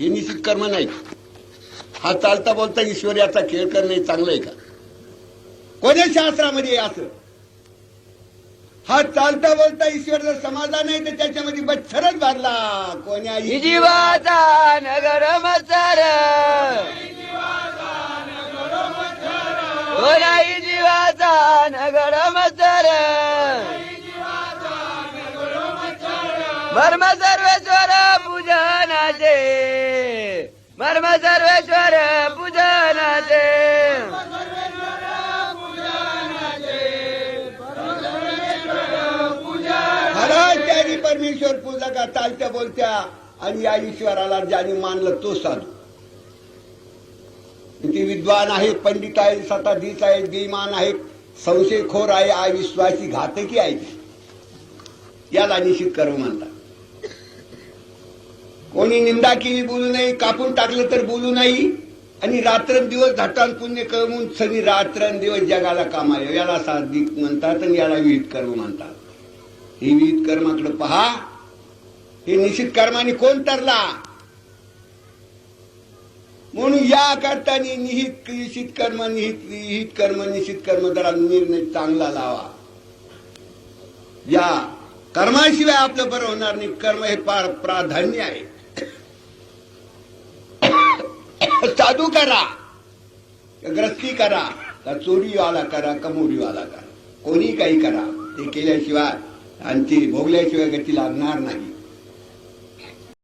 हे निश्चित कर्म नाही. हा चालता बोलता ईश्वर याचा खेळ करणे चांगलं आहे का? कोण्या शास्त्रामध्ये असं? हा चालता बोलता ईश्वर जर समाजा नाही तर त्याच्यामध्ये बच्छरच भरला. कोण्या जीवाचा नगर मचर नाही जीवाचा नगर मचर मर्म सर्वेश्वर पूजनाचे मर्म सर्वेश्वर पूजनाचे खरा परमेश्वर पूजा का चालत्या बोलत्या आणि या ईश्वराला ज्याने मानलं तो साधू. किती विद्वान आहेत पंडित आहेत सताधीश आहेत बेमान आहेत संशयखोर आहे अविश्वासी घातकी आहे याला निश्चित करू म्हणतात. कोणी निंदा केली बोलू नाही कापून टाकलं तर बोलू नाही. आणि रात्रंदिवस धटान पुण्य कमवून सगळी रात्रंदिवस जगाला कामाय. याला साधिक म्हणतात आणि याला विहित कर्म म्हणतात. हे विहित कर्माकडे पहा. हे निश्चित कर्माने कोण तरला? म्हणून या करताना निहित निश्चित कर्म निहित निहित कर्म निश्चित कर्म जरा निर्णय चांगला लावा. या कर्माशिवाय आपलं बरं होणार नाही. कर्म हे फार प्राधान्य आहे. साधू करा. का ग्रस्ती करा. का चोरीवाला करा कमोरीवाला करा. कोणी काही करा ते केल्याशिवाय आणि ती भोगल्याशिवाय गती लागणार नाही.